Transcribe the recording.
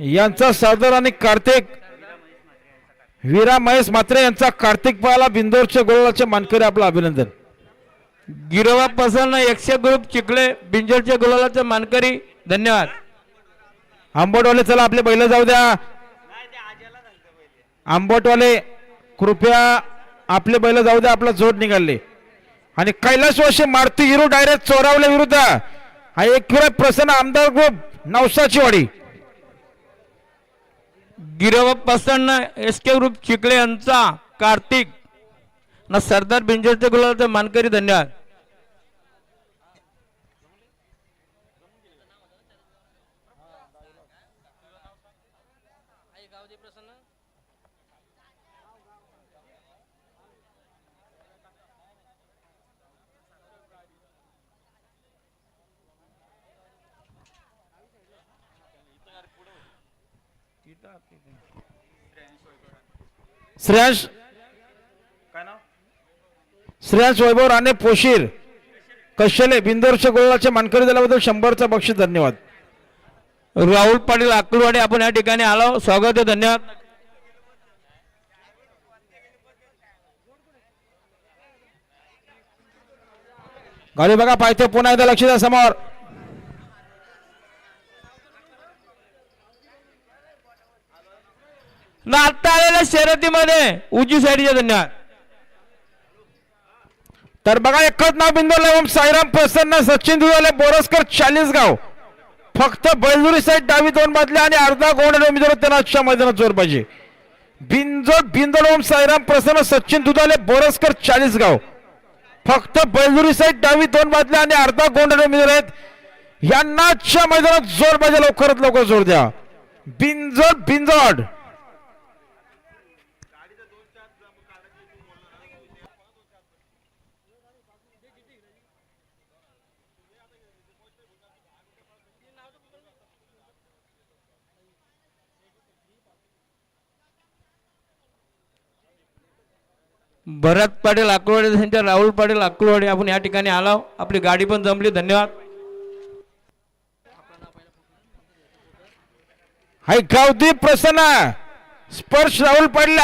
यांचा सरदार आणि कार्तिक वीरा महेश मात्रे यांचा कार्तिक पाला बिंदोरच्या गोलाचे मानकरी आपलं अभिनंदन. गिरोबा प्रसन्न एकशे ग्रुप चिखले बिंजोरच्या गुलालाचे मानकरी धन्यवाद. आंबटवाले चला आपले बैल जाऊ द्या. आंबटवाले कृपया आपले बैल जाऊ द्या आपला जोड निघाले. आणि कैलास वर्षे मारुती हिरो डायरेक्ट चोरावले विरुद्ध हा एक प्रसन्न आमदार ग्रुप नवसाची वाडी Girav Prasanna S K group Chikhale यांचा कार्तिक. ना सरदार बिंजोरच्या गुलालाचे मानकरी धन्यवाद. श्रेयांश श्रेयांश वैभव राणे पोशीर कशेले? बिंदोरच्या गोलाचे मानकरी दिल्याबद्दल शंभरचा बक्षीस धन्यवाद. राहुल पाटील अक्कलवाडी आपण या ठिकाणी आलो स्वागत आहे धन्यवाद. गाडी बघा पाहिजे पुन्हा एकदा लक्ष द्या समोर. ना आता आलेल्या शर्यतीमध्ये उजी साईडचे धन्यवाद. तर बघा एकच नाव बिंदोला ओम साईराम प्रसन्न सचिन दुधाले बोरसकर चाळीसगाव. फक्त बैलुरी साईड डावी दोन बाजल्या आणि अर्धा गोंड उमेदवार त्यांना आजच्या मैदानात जोर पाहिजे. बिंजोड बिंदोड ओम साईराम प्रसन्न सचिन दुधाले बोरसकर चाळीसगाव. फक्त बैलुरी साईड डावी दोन बाजल्या आणि अर्धा गोंड उमेदवार आहेत. यांना आजच्या मैदानात जोर पाहिजे लवकरात लवकर जोर द्या. बिंजोड बिंजोड भरत पाटील अक्कलवाडी त्यांच्या राहुल पाटील अक्कलवाडी आपण या ठिकाणी आलो आपली गाडी पण जमली धन्यवाद. हाय गावदीप प्रसन्न. स्पर्श राहुल पडला